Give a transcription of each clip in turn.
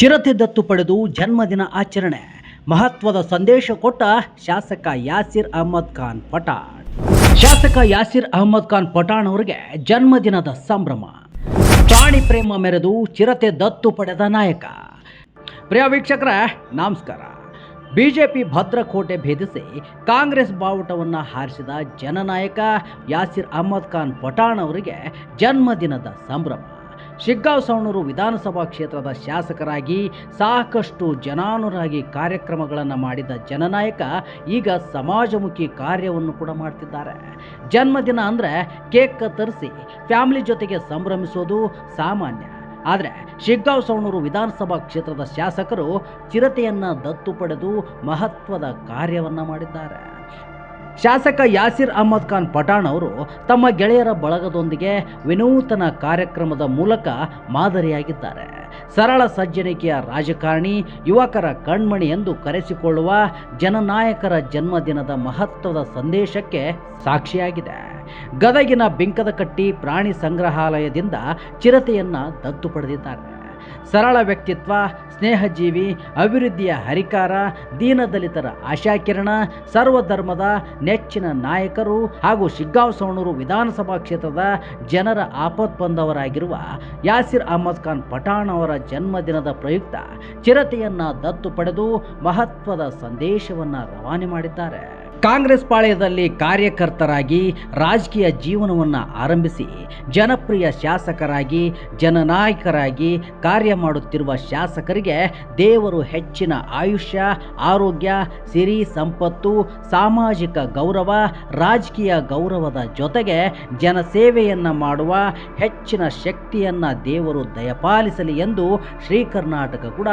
ಚಿರತೆ ದತ್ತು ಪಡೆದು ಜನ್ಮದಿನ ಆಚರಣೆ. ಮಹತ್ವದ ಸಂದೇಶ ಕೊಟ್ಟ ಶಾಸಕ ಯಾಸಿರ್ ಅಹಮದ್ ಖಾನ್ ಪಠಾಣ್. ಶಾಸಕ ಯಾಸಿರ್ ಅಹಮದ್ ಖಾನ್ ಪಠಾಣ್ ಅವರಿಗೆ ಜನ್ಮದಿನದ ಸಂಭ್ರಮ. ಪ್ರಾಣಿ ಪ್ರೇಮ ಮೆರೆದು ಚಿರತೆ ದತ್ತು ಪಡೆದ ನಾಯಕ. ಪ್ರಿಯ ವೀಕ್ಷಕರ, ನಮಸ್ಕಾರ. ಬಿಜೆಪಿ ಭದ್ರಕೋಟೆ ಭೇದಿಸಿ ಕಾಂಗ್ರೆಸ್ ಬಾವುಟವನ್ನು ಹಾರಿಸಿದ ಜನನಾಯಕ ಯಾಸಿರ್ ಅಹಮದ್ ಖಾನ್ ಪಠಾಣ್ ಅವರಿಗೆ ಜನ್ಮದಿನದ ಸಂಭ್ರಮ. ಶಿಗ್ಗಾಂವ್ ಸವಣೂರು ವಿಧಾನಸಭಾ ಕ್ಷೇತ್ರದ ಶಾಸಕರಾಗಿ ಸಾಕಷ್ಟು ಜನಾನುರಾಗಿ ಕಾರ್ಯಕ್ರಮಗಳನ್ನು ಮಾಡಿದ ಜನನಾಯಕ ಈಗ ಸಮಾಜಮುಖಿ ಕಾರ್ಯವನ್ನು ಕೂಡ ಮಾಡ್ತಿದ್ದಾರೆ. ಜನ್ಮದಿನ ಅಂದರೆ ಕೇಕ್ ಕತ್ತರಿಸಿ, ಫ್ಯಾಮಿಲಿ ಜೊತೆಗೆ ಸಂಭ್ರಮಿಸೋದು ಸಾಮಾನ್ಯ. ಆದರೆ ಶಿಗ್ಗಾಂವ್ ಸವಣೂರು ವಿಧಾನಸಭಾ ಕ್ಷೇತ್ರದ ಶಾಸಕರು ಚಿರತೆಯನ್ನು ದತ್ತು ಪಡೆದು ಮಹತ್ವದ ಕಾರ್ಯವನ್ನು ಮಾಡಿದ್ದಾರೆ. ಶಾಸಕ ಯಾಸಿರ್ ಅಹಮದ್ ಖಾನ್ ಪಠಾಣ್ ಅವರು ತಮ್ಮ ಗೆಳೆಯರ ಬಳಗದೊಂದಿಗೆ ವಿನೂತನ ಕಾರ್ಯಕ್ರಮದ ಮೂಲಕ ಮಾದರಿಯಾಗಿದ್ದಾರೆ. ಸರಳ ಸಜ್ಜನಿಕೆಯ ರಾಜಕಾರಣಿ, ಯುವಕರ ಕಣ್ಮಣಿ ಎಂದು ಕರೆಸಿಕೊಳ್ಳುವ ಜನನಾಯಕರ ಜನ್ಮದಿನದ ಮಹತ್ವದ ಸಂದೇಶಕ್ಕೆ ಸಾಕ್ಷಿಯಾಗಿದೆ. ಗದಗಿನ ಬಿಂಕದಕಟ್ಟಿ ಪ್ರಾಣಿ ಸಂಗ್ರಹಾಲಯದಿಂದ ಚಿರತೆಯನ್ನ ದತ್ತು ಪಡೆದಿದ್ದಾರೆ. ಸರಳ ವ್ಯಕ್ತಿತ್ವ, ಸ್ನೇಹಜೀವಿ, ಅಭಿವೃದ್ಧಿಯ ಹರಿಕಾರ, ದೀನದಲಿತರ ಆಶಾಕಿರಣ, ಸರ್ವಧರ್ಮದ ನೆಚ್ಚಿನ ನಾಯಕರು ಹಾಗೂ ಶಿಗ್ಗಾಂವ್ ಸವಣೂರು ವಿಧಾನಸಭಾ ಕ್ಷೇತ್ರದ ಜನರ ಆಪತ್ಬಂಧವರಾಗಿರುವ ಯಾಸಿರ್ ಅಹಮದ್ ಖಾನ್ ಪಠಾಣ್ ಅವರ ಜನ್ಮದಿನದ ಪ್ರಯುಕ್ತ ಚಿರತೆಯನ್ನ ದತ್ತು ಪಡೆದು ಮಹತ್ವದ ಸಂದೇಶವನ್ನು ರವಾನೆ ಮಾಡಿದ್ದಾರೆ. ಕಾಂಗ್ರೆಸ್ ಪಾಳ್ಯದಲ್ಲಿ ಕಾರ್ಯಕರ್ತರಾಗಿ ರಾಜಕೀಯ ಜೀವನವನ್ನು ಆರಂಭಿಸಿ ಜನಪ್ರಿಯ ಶಾಸಕರಾಗಿ, ಜನನಾಯಕರಾಗಿ ಕಾರ್ಯ ಮಾಡುತ್ತಿರುವ ಶಾಸಕರಿಗೆ ದೇವರು ಹೆಚ್ಚಿನ ಆಯುಷ್ಯ, ಆರೋಗ್ಯ, ಸಿರಿ ಸಂಪತ್ತು, ಸಾಮಾಜಿಕ ಗೌರವ, ರಾಜಕೀಯ ಗೌರವದ ಜೊತೆಗೆ ಜನಸೇವೆಯನ್ನು ಮಾಡುವ ಹೆಚ್ಚಿನ ಶಕ್ತಿಯನ್ನು ದೇವರು ದಯಪಾಲಿಸಲಿ ಎಂದು ಶ್ರೀ ಕರ್ನಾಟಕ ಕೂಡ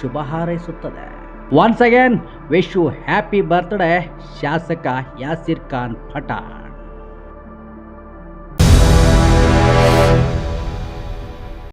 ಶುಭ ಹಾರೈಸುತ್ತದೆ. Once again wish you happy birthday ಶಾಸಕ ಯಾಸಿರ್ ಖಾನ್ ಪಠಾಣ್